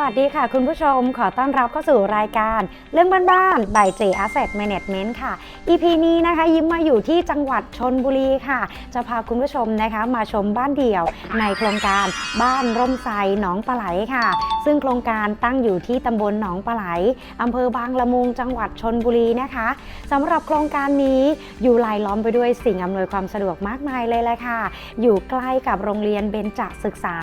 สวัสดีค่ะ คุณผู้ชมขอต้อนรับเข้าสู่รายการ เรื่องบ้านๆ by J Asset Management ค่ะ EP นี้นะคะยิ้มมาอยู่ที่จังหวัดชนบุรีค่ะ จะพาคุณผู้ชมนะคะมาชมบ้านเดี่ยวในโครงการบ้านร่มไทรหนองปลาไหลค่ะซึ่งโครงการตั้งอยู่ที่ตำบลหนองปลาไหลอำเภอบางละมุงจังหวัดชนบุรีนะคะสำหรับโครงการนี้อยู่รายล้อมไปด้วยสิ่งอำนวยความสะดวกมากมายเลยแหละค่ะ อยู่ใกล้กับโรงเรียนเบญจศึกษา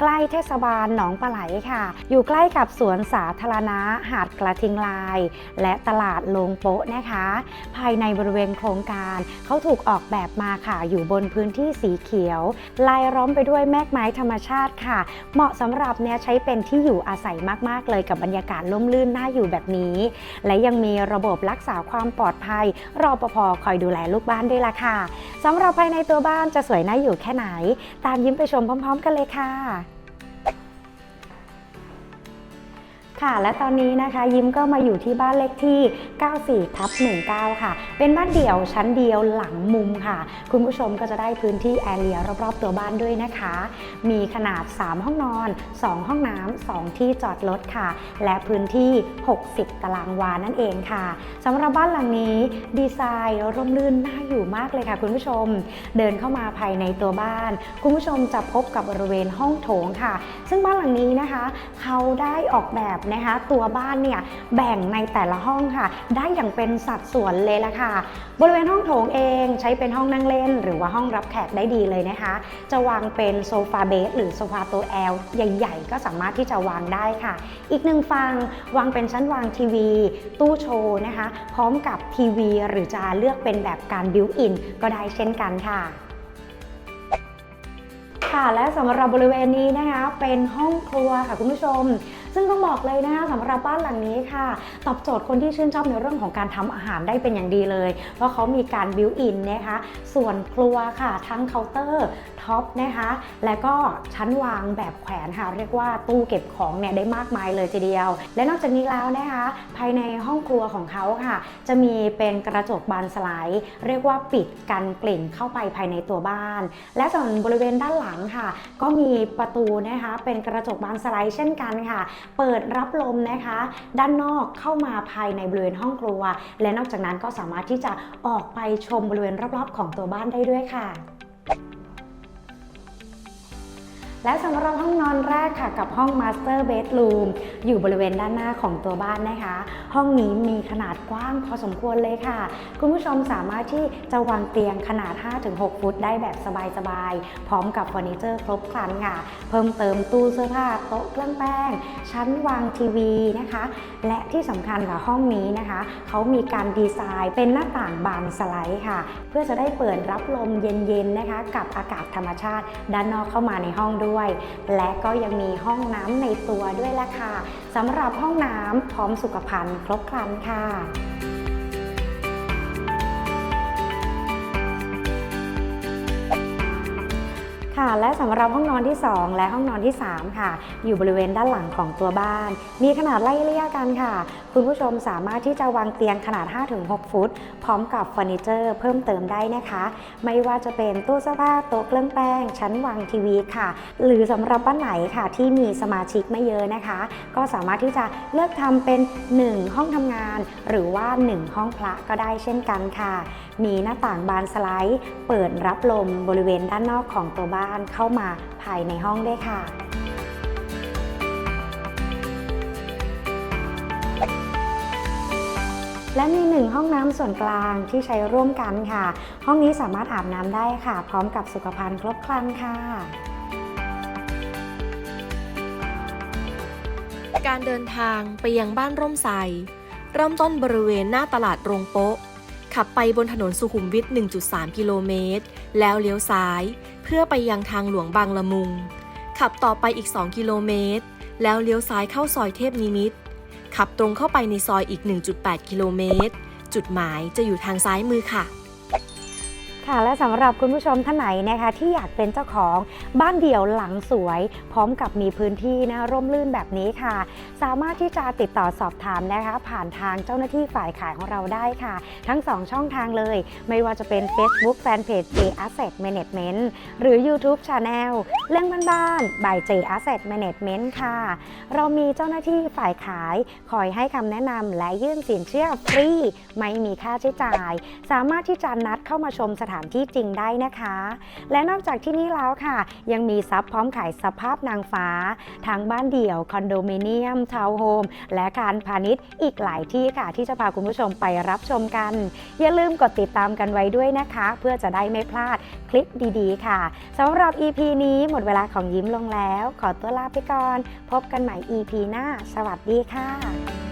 ใกล้เทศบาลหนองปลาไหลค่ะ อยู่ใกล้กับสวนสาธารณะหาดกระทิงลาย และตลาดโลงโป๊ะนะคะ ภายในบริเวณโครงการเขาถูกออกแบบมาค่ะ อยู่บนพื้นที่สีเขียว ลายล้อมไปด้วยแมกไม้ธรรมชาติค่ะ เหมาะสำหรับเนี่ยใช้เป็นที่อยู่อาศัยมากๆ เลยกับบรรยากาศล่มลื่นน่าอยู่แบบนี้ และยังมีระบบรักษาความปลอดภัย รอปภคอยดูแลลูกบ้านด้วยล่ะค่ะสำหรับภายในตัวบ้านจะสวยน่าอยู่แค่ไหน ตามยิ้มไปชมพร้อม ๆ กันเลยค่ะ ค่ะ และตอนนี้นะคะยิ้มก็มาอยู่ที่บ้านเลขที่ 94ทับ19 ค่ะ เป็นบ้านเดี่ยวชั้นเดียวหลังมุมค่ะ คุณผู้ชมก็จะได้พื้นที่แอเรียรอบๆตัวบ้านด้วยนะคะ มีขนาด 3 ห้องนอน 2 ห้องน้ำ2ที่จอดรถค่ะ และพื้นที่ 60 ตารางวานั่นเองค่ะสำหรับบ้านหลังนี้ดีไซน์ร่มรื่นน่าอยู่มากเลยค่ะ คุณผู้ชม เดินเข้ามาภายในตัวบ้าน คุณผู้ชมจะพบกับบริเวณห้องโถงค่ะ ซึ่งบ้านหลังนี้นะคะ เขาได้ออกแบบนะคะตัวบ้านเนี่ยแบ่งในแต่ละห้องค่ะ ได้อย่างเป็นสัดส่วนเลยละค่ะ บริเวณห้องโถงเองใช้เป็นห้องนั่งเล่น หรือว่าห้องรับแขกได้ดีเลยนะคะ จะวางเป็นโซฟาเบสหรือโซฟาตัวแอลใหญ่ๆ ก็สามารถที่จะวางได้ค่ะ อีกหนึ่งฝั่งวางเป็นชั้นวางทีวี ตู้โชว์นะคะ พร้อมกับทีวี หรือจะเลือกเป็นแบบการบิวอินก็ได้เช่นกันค่ะค่ะและสำหรับบริเวณนี้นะคะเป็นห้องครัวค่ะคุณผู้ชม ซึ่งต้องบอกเลยนะคะสำหรับบ้านหลังนี้ค่ะ ตอบโจทย์คนที่ชื่นชอบในเรื่องของการทำอาหารได้เป็นอย่างดีเลย เพราะเขามีการบิวอินนะคะส่วนครัวค่ะทั้งเคาน์เตอร์ท็อปนะคะและก็ชั้นวางแบบแขวนค่ะ เรียกว่าตู้เก็บของเนี่ยได้มากมายเลยทีเดียว และนอกจากนี้แล้วนะคะภายในห้องครัวของเขาค่ะ จะมีเป็นกระจกบานสไลด์เรียกว่าปิดกันกลิ่นเข้าไปภายในตัวบ้าน และส่วนบริเวณด้านหลังค่ะ ก็มีประตูนะคะเป็นกระจกบานสไลด์เช่นกันค่ะเปิดรับลมนะคะ ด้านนอกเข้ามาภายในบริเวณห้องครัว และนอกจากนั้นก็สามารถที่จะออกไปชมบริเวณรอบๆของตัวบ้านได้ด้วยค่ะ และสำหรับห้องนอนแรกค่ะกับห้อง Master Bedroom อยู่บริเวณด้านหน้าของตัวบ้านนะคะ ห้องนี้มีขนาดกว้างพอสมควรเลยค่ะ คุณผู้ชมสามารถที่จะวางเตียงขนาด 5-6 ฟุตได้แบบสบายๆ พร้อมกับเฟอร์นิเจอร์ครบครันค่ะ เพิ่มเติมตู้เสื้อผ้าโต๊ะเครื่องแป้ง ชั้นวางทีวีนะคะ และที่สำคัญค่ะห้องนี้นะคะ เขามีการดีไซน์เป็นหน้าต่างบานสไลด์ค่ะ เพื่อจะได้เปิดรับลมเย็นๆนะคะ กับอากาศธรรมชาติด้านนอกเข้ามาในห้องด้วยและก็ยังมีห้องน้ำในตัวด้วยละค่ะสำหรับห้องน้ำพร้อมสุขภัณฑ์ครบครันค่ะ ค่ะ และสำหรับห้องนอนที่ 2 และห้องนอนที่ 3 ค่ะ อยู่บริเวณด้านหลังของตัวบ้าน มีขนาดไล่เลี่ยกันค่ะ คุณผู้ชมสามารถที่จะวางเตียงขนาด 5-6 ฟุต พร้อมกับเฟอร์นิเจอร์เพิ่มเติมได้นะคะ ไม่ว่าจะเป็นตู้เสื้อผ้าโต๊ะเครื่องแป้ง ชั้นวางทีวีค่ะ หรือสำหรับบ้านไหนค่ะที่มีสมาชิกไม่เยอะนะคะ ก็สามารถที่จะเลือกทำเป็น 1 ห้องทำงาน หรือว่า 1 ห้องพระก็ได้เช่นกันค่ะ มีหน้าต่างบานสไลด์ เปิดรับลมบริเวณด้านนอกของตัวบ้านเข้ามาภายในห้องด้ค่ะและมีหนึ่งห้องน้ำส่วนกลางที่ใช้ร่วมกันค่ะ ห้องนี้สามารถอาบน้ำได้ค่ะ พร้อมกับสุขภัณฑ์ครบครันค่ะ การเดินทางไปยังบ้านร่มไทรเริ่มต้นบริเวณหน้าตลาดโรงโป๊ะ ขับไปบนถนนสุขุมวิท 1.3 กิโลเมตร แล้วเลี้ยวซ้าย เพื่อไปยังทางหลวงบางละมุง ขับต่อไปอีก 2 กิโลเมตร แล้วเลี้ยวซ้ายเข้าซอยเทพนิมิต ขับตรงเข้าไปในซอยอีก 1.8 กิโลเมตร จุดหมายจะอยู่ทางซ้ายมือค่ะ ค่ะ และสำหรับคุณผู้ชมท่านไหนนะคะ ที่อยากเป็นเจ้าของบ้านเดี่ยวหลังสวย พร้อมกับมีพื้นที่นะร่มรื่นแบบนี้ค่ะ สามารถที่จะติดต่อสอบถามนะคะ ผ่านทางเจ้าหน้าที่ฝ่ายขายของเราได้ค่ะ ทั้ง 2 ช่องทางเลย ไม่ว่าจะเป็น Facebook Fanpage J Asset Management หรือ YouTube Channel เรื่องบ้านๆ by J Asset Management ค่ะ เรามีเจ้าหน้าที่ฝ่ายขายคอยให้คำแนะนำและยื่นสินเชื่อฟรีไม่มีค่าใช้จ่าย สามารถที่จะนัดเข้ามาชมสถานที่จริงได้นะคะ และนอกจากที่นี่แล้วค่ะ ยังมีซับพร้อมขายสภาพนางฟ้าทั้งบ้านเดี่ยว คอนโดมิเนียม ทาวน์โฮม และการพาณิชย์อีกหลายที่ค่ะ ที่จะพาคุณผู้ชมไปรับชมกัน อย่าลืมกดติดตามกันไว้ด้วยนะคะ เพื่อจะได้ไม่พลาดคลิปดีๆ ค่ะสำหรับ EP นี้หมดเวลาของยิ้มลงแล้ว ขอตัวลาไปก่อน พบกันใหม่ EP หน้า สวัสดีค่ะ